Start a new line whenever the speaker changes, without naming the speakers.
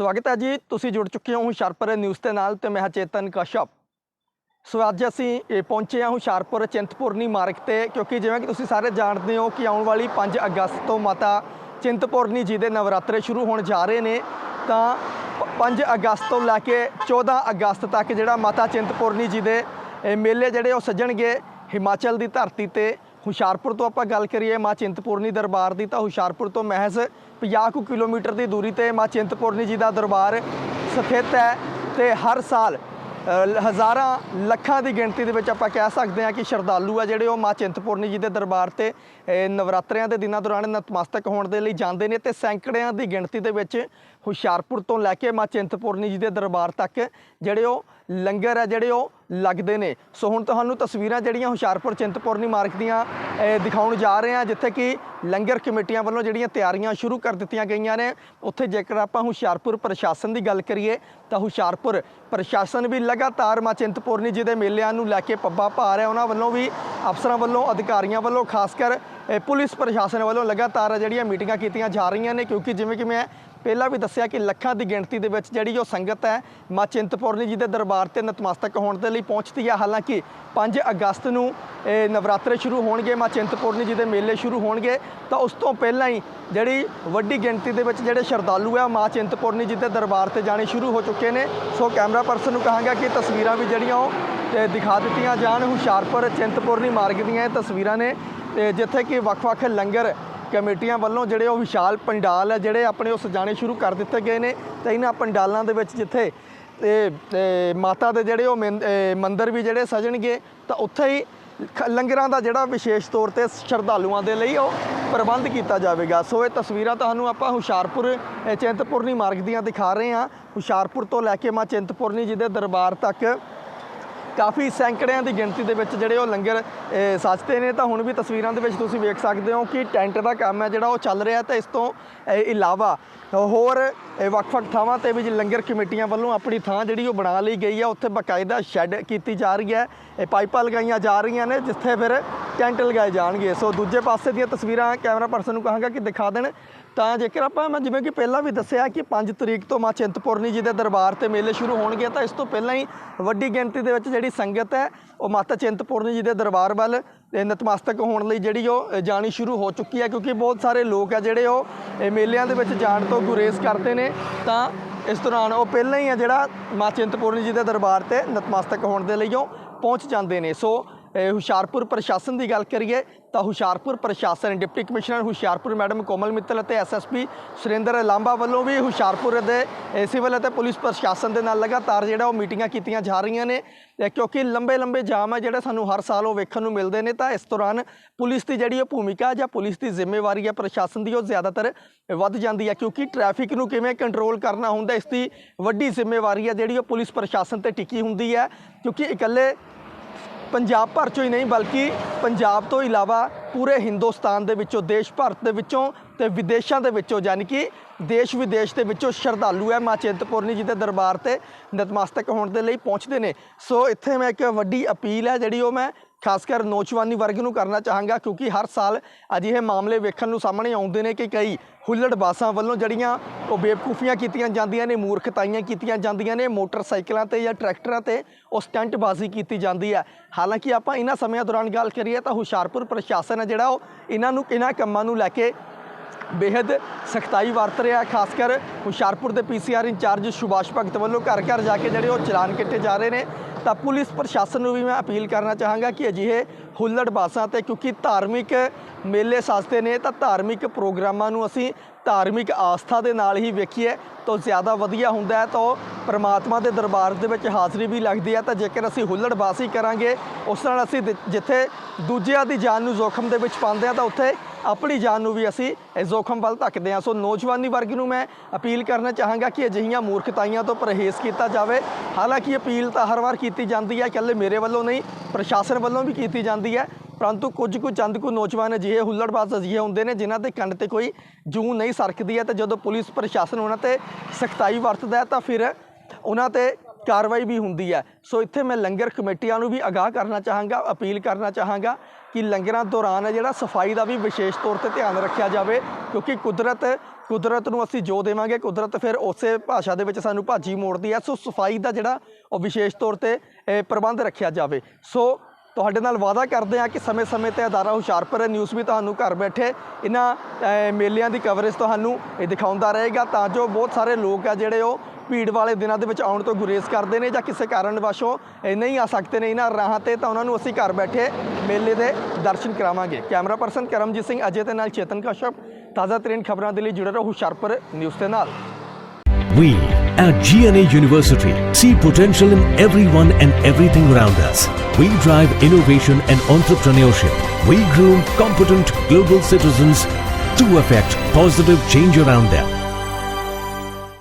ਸਵਾਗਤ ਹੈ ਜੀ। ਤੁਸੀਂ ਜੁੜ ਚੁੱਕੇ ਹੋ ਹੁਸ਼ਿਆਰਪੁਰ ਨਿਊਜ਼ ਦੇ ਨਾਲ ਤੇ ਮੈਂ ਹਾਂ ਚੇਤਨ ਕਸ਼ਪ ਸੋ ਅੱਜ ਅਸੀਂ ਇਹ ਪਹੁੰਚੇ ਹਾਂ ਹੁਸ਼ਿਆਰਪੁਰ ਚਿੰਤਪੁਰਨੀ ਮਾਰਗ ਤੇ ਕਿਉਂਕਿ ਜਿਵੇਂ ਕਿ ਤੁਸੀਂ ਸਾਰੇ ਜਾਣਦੇ ਹੋ ਕਿ ਆਉਣ ਵਾਲੀ 5 ਅਗਸਤ ਤੋਂ ਮਾਤਾ ਚਿੰਤਪੁਰਨੀ ਜੀ ਦੇ ਨਵਰਾਤਰੇ ਸ਼ੁਰੂ ਹੋਣ ਜਾ ਰਹੇ ਨੇ, ਤਾਂ 5 ਅਗਸਤ ਤੋਂ ਲੈ ਕੇ 14 ਅਗਸਤ ਤੱਕ ਜਿਹੜਾ ਮਾਤਾ ਚਿੰਤਪੁਰਨੀ ਜੀ ਦੇ ਮੇਲੇ ਜਿਹੜੇ ਉਹ ਸੱਜਣਗੇ ਹਿਮਾਚਲ ਦੀ ਧਰਤੀ ਤੇ। ਹੁਸ਼ਿਆਰਪੁਰ ਤੋਂ ਆਪਾਂ ਗੱਲ ਕਰੀਏ ਮਾਂ ਚਿੰਤਪੁਰਨੀ ਦਰਬਾਰ ਦੀ ਤਾਂ ਹੁਸ਼ਿਆਰਪੁਰ ਤੋਂ ਮਹਿਜ਼ 50 ਕੁ ਕਿਲੋਮੀਟਰ ਦੀ ਦੂਰੀ ਤੇ ਮਾਂ ਚਿੰਤਪੂਰਨੀ ਜੀ ਦਾ ਦਰਬਾਰ ਸਥਿਤ ਹੈ ਤੇ ਹਰ ਸਾਲ ਹਜ਼ਾਰਾਂ ਲੱਖਾਂ ਦੀ ਗਿਣਤੀ ਦੇ ਵਿੱਚ ਆਪਾਂ ਕਹਿ ਸਕਦੇ ਹਾਂ ਕਿ ਸ਼ਰਧਾਲੂ ਆ ਜਿਹੜੇ ਉਹ ਮਾਂ ਚਿੰਤਪੁਰਨੀ ਜੀ ਦੇ ਦਰਬਾਰ ਤੇ ਅ, ਨਵਰਾਤਰਿਆਂ ਦੇ ਦਿਨਾਂ ਦੌਰਾਨ ਨਤਮਸਤਕ ਹੋਣ ਦੇ ਲਈ ਜਾਂਦੇ ਨੇ ਤੇ ਸੈਂਕੜਿਆਂ ਦੀ ਗਿਣਤੀ ਦੇ ਵਿੱਚ ਹੁਸ਼ਿਆਰਪੁਰ ਤੋਂ ਲੈ ਕੇ ਮਾਂ ਚਿੰਤਪੁਰਨੀ ਜੀ ਦੇ ਦਰਬਾਰ ਤੱਕ ਜਿਹੜੇ ਉਹ ਲੰਗਰ ਆ ਜਿਹੜੇ ਉਹ ਲੱਗਦੇ ਨੇ। ਸੋ ਹੁਣ ਤੁਹਾਨੂੰ ਤਸਵੀਰਾਂ ਜਿਹੜੀਆਂ ਹੁਸ਼ਿਆਰਪੁਰ ਚਿੰਤਪੁਰਨੀ ਮਾਰਗ ਦੀਆਂ ਦਿਖਾਉਣ ਜਾ ਰਹੇ ਹਾਂ, ਜਿੱਥੇ ਕਿ ਲੰਗਰ ਕਮੇਟੀਆਂ ਵੱਲੋਂ ਜਿਹੜੀਆਂ ਤਿਆਰੀਆਂ ਸ਼ੁਰੂ ਕਰ ਦਿੱਤੀਆਂ ਗਈਆਂ ਨੇ। ਉੱਥੇ ਜੇਕਰ ਆਪਾਂ ਹੁਸ਼ਿਆਰਪੁਰ ਪ੍ਰਸ਼ਾਸਨ ਦੀ ਗੱਲ ਕਰੀਏ, ਤਾਂ ਹੁਸ਼ਿਆਰਪੁਰ ਪ੍ਰਸ਼ਾਸਨ ਵੀ ਲਗਾਤਾਰ ਮਾਂ ਚਿੰਤਪੁਰਨੀ ਜੀ ਦੇ ਮੇਲਿਆਂ ਨੂੰ ਲੈ ਕੇ ਪੱਬਾ ਪਾ ਰਿਹਾ। ਉਹਨਾਂ ਵੱਲੋਂ ਵੀ ਅਫਸਰਾਂ ਵੱਲੋਂ, ਅਧਿਕਾਰੀਆਂ ਵੱਲੋਂ, ਖਾਸ ਕਰ ਪੁਲਿਸ ਪ੍ਰਸ਼ਾਸਨ ਵੱਲੋਂ ਲਗਾਤਾਰ ਜਿਹੜੀਆਂ ਮੀਟਿੰਗਾਂ ਕੀਤੀਆਂ ਜਾ ਰਹੀਆਂ ਨੇ। ਕਿਉਂਕਿ ਜਿਵੇਂ ਕਿ ਮੈਂ ਪਹਿਲਾਂ ਵੀ ਦੱਸਿਆ ਕਿ ਲੱਖਾਂ ਦੀ ਗਿਣਤੀ ਦੇ ਵਿੱਚ ਜਿਹੜੀ ਉਹ ਸੰਗਤ ਹੈ, ਮਾਂ ਚਿੰਤਪੁਰਨੀ ਜੀ ਦੇ ਦਰਬਾਰ ਤੇ ਨਤਮਸਤਕ ਹੋਣ ਦੇ ਲਈ ਪਹੁੰਚਦੀ ਹੈ ਹਾਲਾਂਕਿ 5 ਅਗਸਤ ਨੂੰ ਇਹ ਨਵਰਾਤਰੇ ਸ਼ੁਰੂ ਹੋਣਗੇ, ਮਾਂ ਚਿੰਤਪੁਰਨੀ ਜੀ ਦੇ ਮੇਲੇ ਸ਼ੁਰੂ ਹੋਣਗੇ, ਤਾਂ ਉਸ ਤੋਂ ਪਹਿਲਾਂ ਹੀ ਜਿਹੜੀ ਵੱਡੀ ਗਿਣਤੀ ਦੇ ਵਿੱਚ ਜਿਹੜੇ ਸ਼ਰਧਾਲੂ ਹੈ ਉਹ ਮਾਂ ਚਿੰਤਪੁਰਨੀ ਜੀ ਦੇ ਦਰਬਾਰ ਤੇ ਜਾਣੇ ਸ਼ੁਰੂ ਹੋ ਚੁੱਕੇ ਨੇ। ਸੋ ਕੈਮਰਾ ਪਰਸਨ ਨੂੰ ਕਹਾਂਗਾ ਕਿ ਤਸਵੀਰਾਂ ਵੀ ਜਿਹੜੀਆਂ ਉਹ ਦਿਖਾ ਦਿੱਤੀਆਂ ਜਾਣ। ਹੁਸ਼ਿਆਰਪੁਰ, ਚਿੰਤਪੁਰਨੀ ਮਾਰਗ ਦੀਆਂ ਇਹ ਤਸਵੀਰਾਂ ਨੇ, ਤੇ ਜਿੱਥੇ ਕਿ ਵੱਖ-ਵੱਖ ਲੰਗਰ ਕਮੇਟੀਆਂ ਵੱਲੋਂ ਜਿਹੜੇ ਉਹ ਵਿਸ਼ਾਲ ਪੰਡਾਲ ਹੈ ਜਿਹੜੇ ਆਪਣੇ ਉਹ ਸਜਾਣੇ ਸ਼ੁਰੂ ਕਰ ਦਿੱਤੇ ਗਏ ਨੇ ਤੇ ਇਹਨਾਂ ਪੰਡਾਲਾਂ ਦੇ ਵਿੱਚ ਜਿੱਥੇ ਇਹ ਮਾਤਾ ਦੇ ਜਿਹੜੇ ਉਹ ਮਿੰ- ਇਹ ਮੰਦਿਰ ਵੀ ਜਿਹੜੇ ਸਜਣਗੇ, ਤਾਂ ਉੱਥੇ ਹੀ ਖ- ਲੰਗਰਾਂ ਦਾ ਜਿਹੜਾ ਵਿਸ਼ੇਸ਼ ਤੌਰ ਤੇ ਸ਼ਰਧਾਲੂਆਂ ਦੇ ਲਈ ਉਹ ਪ੍ਰਬੰਧ ਕੀਤਾ ਜਾਵੇਗਾ। ਸੋ ਇਹ ਤਸਵੀਰਾਂ ਤੁਹਾਨੂੰ ਆਪਾਂ ਹੁਸ਼ਿਆਰਪੁਰ ਇਹ ਚਿੰਤਪੁਰਨੀ ਮਾਰਗ ਦੀਆਂ ਦਿਖਾ ਰਹੇ ਹਾਂ। ਹੁਸ਼ਿਆਰਪੁਰ ਤੋਂ ਲੈ ਕੇ ਮਾਂ ਚਿੰਤਪੁਰਨੀ ਜੀ ਦੇ ਦਰਬਾਰ ਤੱਕ ਕਾਫੀ ਸੈਂਕੜਿਆਂ ਦੀ ਗਿਣਤੀ ਦੇ ਵਿੱਚ ਜਿਹੜੇ ਉਹ ਲੰਗਰ ਅ, ਨੇ ਤਾਂ ਹੁਣ ਵੀ ਤਸਵੀਰਾਂ ਦੇ ਵਿੱਚ ਤੁਸੀਂ ਵੇਖ ਸਕਦੇ ਹੋ ਕਿ ਟੈਂਟ ਦਾ ਕੰਮ ਹੈ ਜਿਹੜਾ ਉਹ ਚੱਲ ਰਿਹਾ ਤੇ ਇਸ ਤੋਂ ਅ, ਇਲਾਵਾ ਹੋਰ ਵੱਖ-ਵੱਖ ਥਾਵਾਂ ਤੇ ਵੀ ਲੰਗਰ ਕਮੇਟੀਆਂ ਵੱਲੋਂ ਆਪਣੀ ਥਾਂ ਜਿਹੜੀ ਉਹ ਬਣਾ ਲਈ ਗਈ ਹੈ। ਉੱਥੇ ਬਕਾਇਦਾ ਸ਼ੈੱਡ ਕੀਤੀ ਜਾ ਰਹੀ ਹੈ। ਇਹ ਪਾਈਪਾਂ ਲਗਾਈਆਂ ਜਾ ਰਹੀਆਂ ਨੇ ਜਿੱਥੇ ਫਿਰ ਟੈਂਟ ਲਗਾਏ ਜਾਣਗੇ। ਸੋ ਦੂਜੇ ਪਾਸੇ ਦੀਆਂ ਤਸਵੀਰਾਂ ਕੈਮਰਾ ਪਰਸਨ ਨੂੰ ਕਹਾਂਗਾ ਕਿ ਦਿਖਾ ਦੇਣ। ਤਾਂ ਜੇਕਰ ਆਪਾਂ ਮੈਂ ਜਿਵੇਂ ਕਿ ਪਹਿਲਾਂ ਵੀ ਦੱਸਿਆ ਕਿ 5 ਤਰੀਕ ਤੋਂ ਮਾਂ ਚਿੰਤਪੁਰਨੀ ਜੀ ਦੇ ਦਰਬਾਰ ਤੇ ਮੇਲੇ ਸ਼ੁਰੂ ਹੋਣਗੇ, ਤਾਂ ਇਸ ਤੋਂ ਪਹਿਲਾਂ ਹੀ ਵੱਡੀ ਗਿਣਤੀ ਦੇ ਵਿੱਚ ਜਿਹੜੀ ਸੰਗਤ ਹੈ, ਉਹ ਮਾਤਾ ਚਿੰਤਪੁਰਨੀ ਜੀ ਦੇ ਦਰਬਾਰ ਵੱਲ ਨਤਮਸਤਕ ਹੋਣ ਲਈ ਜਿਹੜੀ ਉਹ ਜਾਣੀ ਸ਼ੁਰੂ ਹੋ ਚੁੱਕੀ ਹੈ, ਕਿਉਂਕਿ ਬਹੁਤ ਸਾਰੇ ਲੋਕ ਆ ਜਿਹੜੇ ਉਹ ਮੇਲਿਆਂ ਦੇ ਵਿੱਚ ਜਾਣ ਤੋਂ ਗੁਰੇਜ਼ ਕਰਦੇ ਨੇ। ਤਾਂ ਇਸ ਦੌਰਾਨ ਉਹ ਪਹਿਲਾਂ ਹੀ ਆ ਜਿਹੜਾ ਮਾਂ ਚਿੰਤਪੁਰਨੀ ਜੀ ਦੇ ਦਰਬਾਰ ਤੇ ਨਤਮਸਤਕ ਹੋਣ ਦੇ ਲਈ ਉਹ ਪਹੁੰਚ ਜਾਂਦੇ ਨੇ। ਸੋ ਹੁਸ਼ਿਆਰਪੁਰ ਪ੍ਰਸ਼ਾਸਨ ਦੀ ਗੱਲ ਕਰੀਏ ਤਾਂ ਹੁਸ਼ਿਆਰਪੁਰ ਪ੍ਰਸ਼ਾਸਨ, deputy commissioner Hoshiarpur madam Komal Mittal ਅਤੇ ਐਸਐਸਪੀ ਸੁਰਿੰਦਰ ਲਾਂਬਾ ਵੱਲੋਂ ਵੀ ਹੁਸ਼ਿਆਰਪੁਰ ਦੇ ਸਿਵਲ ਅਤੇ ਪੁਲਿਸ ਪ੍ਰਸ਼ਾਸਨ ਦੇ ਨਾਲ ਲਗਾਤਾਰ ਜਿਹੜਾ ਉਹ ਮੀਟਿੰਗਾਂ ਕੀਤੀਆਂ ਜਾ ਰਹੀਆਂ ਨੇ। ਕਿਉਂਕਿ ਲੰਬੇ ਲੰਬੇ ਜਾਮ ਹੈ ਜਿਹੜੇ ਸਾਨੂੰ ਹਰ ਸਾਲ ਉਹ ਵੇਖਣ ਨੂੰ ਮਿਲਦੇ ਨੇ ਤਾਂ ਇਸ ਦੌਰਾਨ ਪੁਲਿਸ ਦੀ ਜਿਹੜੀ ਉਹ ਭੂਮਿਕਾ ਜਾਂ ਪੁਲਿਸ ਦੀ ਜ਼ਿੰਮੇਵਾਰੀ ਹੈ ਪ੍ਰਸ਼ਾਸਨ ਦੀ ਉਹ ਜ਼ਿਆਦਾਤਰ ਵੱਧ ਜਾਂਦੀ ਹੈ ਕਿਉਂਕਿ ਟ੍ਰੈਫਿਕ ਨੂੰ ਕਿਵੇਂ ਕੰਟਰੋਲ ਕਰਨਾ ਹੁੰਦਾ, ਇਸ ਦੀ ਵੱਡੀ ਜ਼ਿੰਮੇਵਾਰੀ ਹੈ ਜਿਹੜੀ ਉਹ ਪੁਲਿਸ ਪ੍ਰਸ਼ਾਸਨ ਤੇ ਟਿੱਕੀ ਹੁੰਦੀ ਹੈ ਕਿਉਂਕਿ ਇਕੱਲੇ ਪੰਜਾਬ ਭਰ ਚੋਂ ਹੀ ਨਹੀਂ, ਬਲਕਿ ਪੰਜਾਬ ਤੋਂ ਇਲਾਵਾ ਪੂਰੇ ਹਿੰਦੁਸਤਾਨ ਦੇ ਵਿੱਚੋਂ, ਦੇਸ਼ ਭਰ ਦੇ ਵਿੱਚੋਂ ਤੇ ਵਿਦੇਸ਼ਾਂ ਦੇ ਵਿੱਚੋਂ, ਯਾਨੀ ਕਿ ਦੇਸ਼ ਵਿਦੇਸ਼ ਦੇ ਵਿੱਚੋਂ ਸ਼ਰਧਾਲੂ ਹੈ ਮਾਂ ਚਿੰਤਪੁਰਨੀ ਜੀ ਦੇ ਦਰਬਾਰ ਤੇ ਨਤਮਸਤਕ ਹੋਣ ਦੇ ਲਈ ਪਹੁੰਚਦੇ ਨੇ। ਸੋ ਇੱਥੇ ਮੈਂ ਇੱਕ ਵੱਡੀ ਅਪੀਲ ਹੈ, ਜਿਹੜੀ ਉਹ ਮੈਂ ਖਾਸ ਕਰ ਨੌਜਵਾਨੀ ਵਰਗ ਨੂੰ ਕਰਨਾ ਚਾਹਾਂਗਾ, ਕਿਉਂਕਿ ਹਰ ਸਾਲ ਅਜਿਹੇ ਮਾਮਲੇ ਵੇਖਣ ਨੂੰ ਸਾਹਮਣੇ ਆਉਂਦੇ ਨੇ ਕਿ ਕਈ ਹੁੱਲੜਬਾਸਾਂ ਵੱਲੋਂ ਜਿਹੜੀਆਂ ਉਹ ਬੇਵਕੂਫੀਆਂ ਕੀਤੀਆਂ ਜਾਂਦੀਆਂ ਨੇ, ਮੂਰਖਤਾਈਆਂ ਕੀਤੀਆਂ ਜਾਂਦੀਆਂ ਨੇ, ਮੋਟਰਸਾਈਕਲਾਂ ਤੇ ਜਾਂ ਟਰੈਕਟਰਾਂ ਤੇ ਉਹ ਸਟੰਟਬਾਜ਼ੀ ਕੀਤੀ ਜਾਂਦੀ ਹੈ। ਹਾਲਾਂਕਿ ਆਪਾਂ ਇਹਨਾਂ ਸਮਿਆਂ ਦੌਰਾਨ ਗੱਲ ਕਰੀਏ ਤਾਂ ਹੁਸ਼ਿਆਰਪੁਰ ਪ੍ਰਸ਼ਾਸਨ ਹੈ ਜਿਹੜਾ ਉਹ ਇਹਨਾਂ ਨੂੰ ਇਹਨਾਂ ਕੰਮਾਂ ਨੂੰ ਲੈ ਕੇ ਬੇहद ਸਖਤਾਈ ਵਰਤ ਰਿਹਾ ਖਾਸ ਕਰ ਹੁਸ਼ਿਆਰਪੁਰ ਦੇ ਪੀਸੀਆਰ ਇੰਚਾਰਜ ਸੁਭਾਸ਼ ਭਗਤ ਵੱਲੋਂ ਘਰ ਘਰ ਜਾ ਕੇ ਜਿਹੜੇ ਉਹ ਚਲਾਨ ਕੱਟੇ ਜਾ ਰਹੇ ਨੇ। ਤਾਂ ਪੁਲਿਸ ਪ੍ਰਸ਼ਾਸਨ ਨੂੰ ਵੀ ਮੈਂ ਅਪੀਲ ਕਰਨਾ ਚਾਹਾਂਗਾ ਕਿ ਅਜਿਹੇ ਹੁੱਲੜਬਾਜ਼ਾਂ ਤੇ, ਕਿਉਂਕਿ ਧਾਰਮਿਕ ਮੇਲੇ ਸਜਦੇ ਨੇ, ਤਾਂ ਧਾਰਮਿਕ ਪ੍ਰੋਗਰਾਮਾਂ ਨੂੰ ਅਸੀਂ ਧਾਰਮਿਕ ਆਸਥਾ ਦੇ ਨਾਲ ਹੀ ਵੇਖੀਏ, ਤਾਂ ਜ਼ਿਆਦਾ ਵਧੀਆ ਹੁੰਦਾ ਹੈ, ਤਾਂ ਉਹ ਪ੍ਰਮਾਤਮਾ ਦੇ ਦਰਬਾਰ ਦੇ ਵਿੱਚ ਹਾਜ਼ਰੀ ਵੀ ਲੱਗਦੀ ਹੈ। ਤਾਂ ਜੇਕਰ ਅਸੀਂ ਹੁੱਲੜਬਾਜ਼ੀ ਕਰਾਂਗੇ, ਉਸ ਨਾਲ ਅਸੀਂ ਜਿੱਥੇ ਦੂਜਿਆਂ ਦੀ ਜਾਨ ਨੂੰ ਜ਼ੋਖਮ ਦੇ ਵਿੱਚ ਪਾਉਂਦੇ ਆ ਤਾਂ ਉੱਥੇ ਆਪਣੀ ਜਾਨ ਨੂੰ ਵੀ ਅਸੀਂ ਇਸ ਜ਼ੋਖਮ ਵੱਲ ਧੱਕਦੇ ਹਾਂ। ਸੋ ਨੌਜਵਾਨੀ ਵਰਗ ਨੂੰ ਮੈਂ ਅਪੀਲ ਕਰਨਾ ਚਾਹਾਂਗਾ ਕਿ ਅਜਿਹੀਆਂ ਮੂਰਖਤਾਈਆਂ ਤੋਂ ਪਰਹੇਜ਼ ਕੀਤਾ ਜਾਵੇ। ਹਾਲਾਂਕਿ ਅਪੀਲ ਤਾਂ ਹਰ ਵਾਰ ਕੀਤੀ ਜਾਂਦੀ ਹੈ, ਇਕੱਲੇ ਮੇਰੇ ਵੱਲੋਂ ਨਹੀਂ, ਪ੍ਰਸ਼ਾਸਨ ਵੱਲੋਂ ਵੀ ਕੀਤੀ ਜਾਂਦੀ ਹੈ। ਪਰੰਤੂ ਕੁਝ ਕੁ ਚੰਦ ਕੁ ਨੌਜਵਾਨ ਅਜਿਹੇ ਹੁੱਲੜਬਾਜ਼ ਅਜਿਹੇ ਹੁੰਦੇ ਨੇ, ਜਿਨ੍ਹਾਂ ਦੇ ਕੰਨ ਤੇ ਕੋਈ ਜੂੰ ਨਹੀਂ ਸਰਕਦੀ ਹੈ ਤੇ ਜਦੋਂ ਪੁਲਿਸ ਪ੍ਰਸ਼ਾਸਨ ਉਹਨਾਂ ਤੇ ਸਖਤਾਈ ਵਰਤਦਾ ਤਾਂ ਫਿਰ ਉਹਨਾਂ ਤੇ ਕਾਰਵਾਈ ਵੀ ਹੁੰਦੀ ਹੈ। ਸੋ ਇੱਥੇ ਮੈਂ ਲੰਗਰ ਕਮੇਟੀਆਂ ਨੂੰ ਵੀ ਆਗਾਹ ਕਰਨਾ ਚਾਹਾਂਗਾ, ਅਪੀਲ ਕਰਨਾ ਚਾਹਾਂਗਾ ਕਿ ਲੰਗਰਾਂ ਦੌਰਾਨ ਹੈ ਜਿਹੜਾ ਸਫ਼ਾਈ ਦਾ ਵੀ ਵਿਸ਼ੇਸ਼ ਤੌਰ ਤੇ ਧਿਆਨ ਰੱਖਿਆ ਜਾਵੇ, ਕਿਉਂਕਿ ਕੁਦਰਤ ਕੁਦਰਤ ਨੂੰ ਅਸੀਂ ਜੋ ਦੇਵਾਂਗੇ, ਕੁਦਰਤ ਫਿਰ ਉਸੇ ਭਾਸ਼ਾ ਦੇ ਵਿੱਚ ਸਾਨੂੰ ਭਾਜੀ ਮੋੜਦੀ ਹੈ। ਸੋ ਸਫ਼ਾਈ ਦਾ ਜਿਹੜਾ ਉਹ ਵਿਸ਼ੇਸ਼ ਤੌਰ ਤੇ ਪ੍ਰਬੰਧ ਰੱਖਿਆ ਜਾਵੇ। ਸੋ ਤੁਹਾਡੇ ਨਾਲ ਵਾਅਦਾ ਕਰਦੇ ਹਾਂ ਕਿ ਸਮੇਂ-ਸਮੇਂ ਤੇ ਅਦਾਰਾ ਹੁਸ਼ਿਆਰਪੁਰ ਨਿਊਜ਼ ਵੀ ਤੁਹਾਨੂੰ ਘਰ ਬੈਠੇ ਇਹਨਾਂ ਮੇਲਿਆਂ ਦੀ ਕਵਰੇਜ ਤੁਹਾਨੂੰ ਇਹ ਦਿਖਾਉਂਦਾ ਰਹੇਗਾ। ਤਾਂ ਜੋ ਬਹੁਤ ਸਾਰੇ ਲੋਕ ਆ ਜਿਹੜੇ ਉਹ ਭੀੜ ਵਾਲੇ ਦਿਨਾਂ ਦੇ ਵਿੱਚ ਆਉਣ ਤੋਂ ਗੁਰੇਜ਼ ਕਰਦੇ ਨੇ ਜਾਂ ਕਿਸੇ ਕਾਰਨ ਵਸ਼ੋਂ ਇਹ ਨਹੀਂ ਆ ਸਕਦੇ ਨੇ ਇਹਨਾਂ ਰਾਹਾਂ ਤੇ ਤਾਂ ਉਹਨਾਂ ਨੂੰ ਅਸੀਂ ਘਰ ਬੈਠੇ ਮੇਲੇ ਦੇ ਦਰਸ਼ਨ ਕਰਾਵਾਂਗੇ ਕੈਮਰਾ ਪਰਸਨ ਕਰਮਜੀਤ ਸਿੰਘ ਅਜੇ ਤੇ ਨਾਲ ਚੇਤਨ ਕਸ਼ਪ ਤਾਜ਼ਾ ਤਰੀਨ ਖਬਰਾਂ ਦੇ ਲਈ ਜੁੜੇ ਰਹੋ ਹੁਸ਼ਿਆਰਪੁਰ ਨਿਊਜ਼ ਦੇ ਨਾਲ
We at GNA University see potential in everyone and everything around us. We drive innovation and entrepreneurship. We groom competent global citizens to affect positive change around them.